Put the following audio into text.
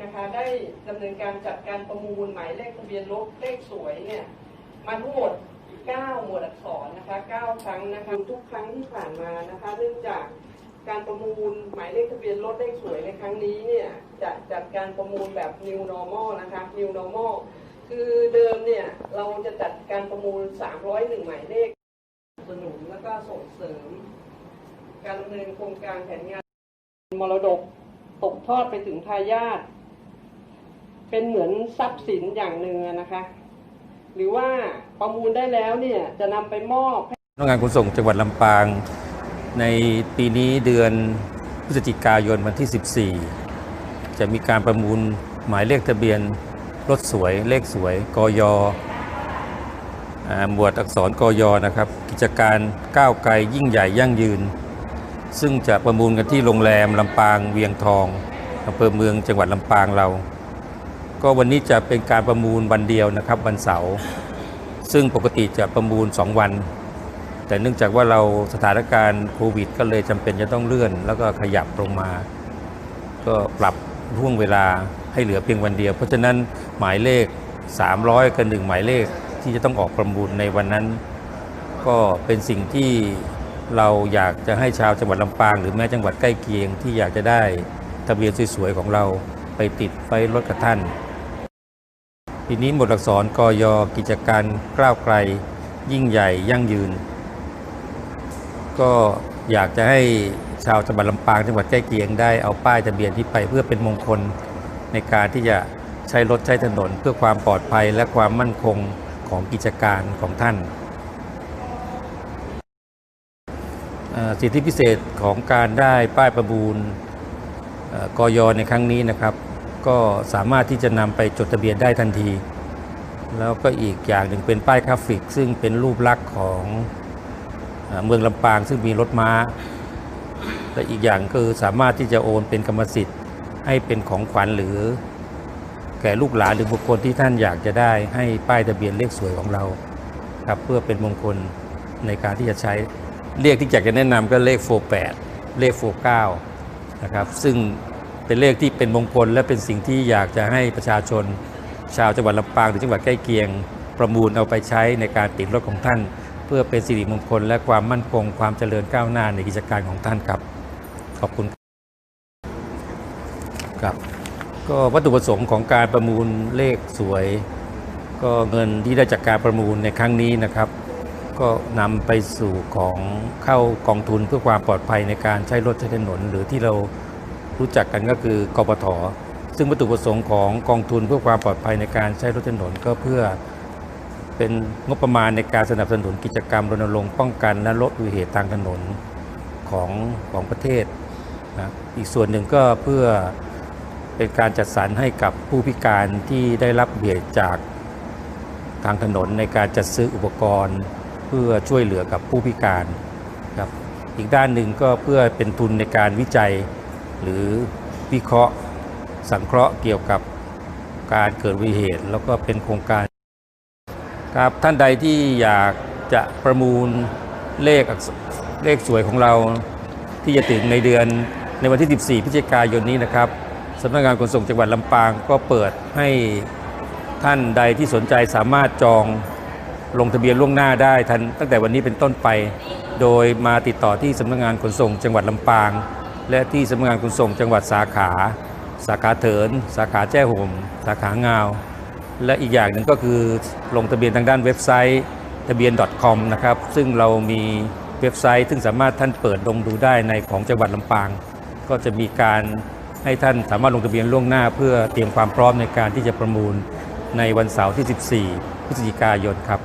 นะคะได้ดำเนินการจัดการประมูลหมายเลขทะเบียนรถเลขสวยเนี่ยมาทั้งหมด 9 หมวดอักษรนะคะ9ครั้งนะคะทุกครั้งที่ผ่านมานะคะเนื่องจากการประมูลหมายเลขทะเบียนรถเลขสวยในครั้งนี้เนี่ยจะจัดการประมูลแบบ new normal นะคะ new normal คือเดิมเนี่ยเราจะจัดการประมูล 301 หมายเลขสนับสนุนแล้วก็ส่งเสริม การดำเนินโครงการแผนงานมรดกตกทอดไปถึงทายาท เป็นเหมือนทรัพย์สินอย่างหนึ่งนะคะ หรือว่าประมูลได้แล้วเนี่ยจะนำไปมอบให้พนักงานขนส่งจังหวัดลำปาง ในปีนี้เดือนพฤศจิกายนวันที่ 14 จะมีการประมูลหมายเลขทะเบียนรถสวยเลขสวยกยอ่าหมวดอักษรกยนะครับ กิจการก้าวไกลยิ่งใหญ่ยั่งยืน ซึ่งจะประมูลกันที่โรงแรมลำปางเวียงทองอำเภอเมืองจังหวัดลำปางเรา ก็วันนี้จะเป็นการประมูลวันเดียวนะครับวันเสาร์ซึ่งปกติจะประมูล 2 วัน แต่เนื่องจากว่าเราสถานการณ์โควิด ก็เลยจำเป็นจะต้องเลื่อน แล้วก็ขยับลงมา ก็ปรับห่วงเวลาให้เหลือเพียงวันเดียว เพราะฉะนั้นหมายเลข 300 กับหนึ่งหมายเลขที่จะต้องออกประมูลในวันนั้น ก็เป็นสิ่งที่เราอยากจะให้ชาวจังหวัดลำปาง หรือแม้จังหวัดใกล้เคียงที่อยากจะได้ทะเบียนสวยๆของเราไปติดไปรถกับท่าน ทีนี้หมดอักษรกยกิจการกล้าวไกล ยิ่งใหญ่ยั่งยืน ก็อยากจะให้ชาวจังหวัดลำปางจังหวัดใกล้เคียงได้เอาป้ายทะเบียนที่ไปเพื่อเป็นมงคลในการที่จะใช้รถใช้ถนนเพื่อความปลอดภัยและความมั่นคงของกิจการของท่านสิทธิพิเศษของการได้ป้ายประมูลเอ่อกยในครั้งนี้นะครับ ก็สามารถที่จะนำไปจดทะเบียนได้ทันที แล้วก็อีกอย่างหนึ่งเป็นป้ายกราฟิก ซึ่งเป็นรูปลักษณ์ของเมืองลำปางซึ่งมีรถม้า และอีกอย่างคือสามารถที่จะโอนเป็นกรรมสิทธิ์ ให้เป็นของขวัญหรือ แก่ลูกหลานหรือบุคคลที่ท่านอยากจะได้ให้ป้ายทะเบียนเลขสวยของเราครับเพื่อเป็นมงคลในการที่จะใช้เลขที่อยากจะแนะนำก็เลข 48 เลข 49 นะครับซึ่ง เป็นเลขที่เป็นมงคล และเป็นสิ่งที่อยากจะให้ประชาชน ชาวจังหวัดลำปางหรือจังหวัดใกล้เคียง ประมูลเอาไปใช้ในการติดรถของท่าน เพื่อเป็นสิริมงคล และความมั่นคง ความเจริญก้าวหน้าในกิจการของท่านครับ ขอบคุณครับ ก็วัตถุประสงค์ของการประมูลเลขสวย ก็เงินที่ได้จากการประมูลในครั้งนี้นะครับ ก็นำไปสู่ของเข้ากองทุนเพื่อความปลอดภัยในการใช้รถใช้ถนนหรือที่เรา รู้จักกันก็คือกปทซึ่งวัตถุประสงค์ของกองทุนเพื่อความปลอดภัยในการใช้รถถนนก็เพื่อเป็นงบประมาณในการสนับสนุนกิจกรรมรณรงค์ป้องกันและลดอุบัติเหตุทางถนนของของประเทศนะอีกส่วนหนึ่งก็เพื่อเป็นการจัดสรรให้กับผู้พิการที่ได้รับเบียดจากทางถนนในการจัดซื้ออุปกรณ์ เพื่อช่วยเหลือกับผู้พิการครับอีกด้านหนึ่งก็เพื่อเป็นทุนในการวิจัย หรือวิเคราะห์สังเคราะห์เกี่ยวกับการเกิดอุบัติเหตุ แล้วก็เป็นโครงการครับท่านใดที่อยากจะประมูลเลขเลขสวยของเราที่จะถึงในเดือนในวันที่ 14 พฤศจิกายนนี้นะครับสำนักงานขนส่งจังหวัดลำปางก็เปิดให้ท่านใดที่สนใจสามารถจองลงทะเบียนล่วงหน้าได้ทันตั้งแต่วันนี้เป็นต้นไป โดยมาติดต่อที่สำนักงานขนส่งจังหวัดลำปาง และที่สำนักงานขนส่งจังหวัดสาขา สาขาเถิน สาขาแจ้ห่ม สาขางาว และอีกอย่างหนึ่งก็คือลงทะเบียนทางด้านเว็บไซต์ทะเบียน .com นะครับ ซึ่งเรามีเว็บไซต์ ซึ่งสามารถท่านเปิดลงดูได้ในของจังหวัดลำปาง ก็จะมีการให้ท่านสามารถลงทะเบียนล่วงหน้า เพื่อเตรียมความพร้อมในการที่จะประมูลในวันเสาร์ที่ 14 พฤศจิกายนครับ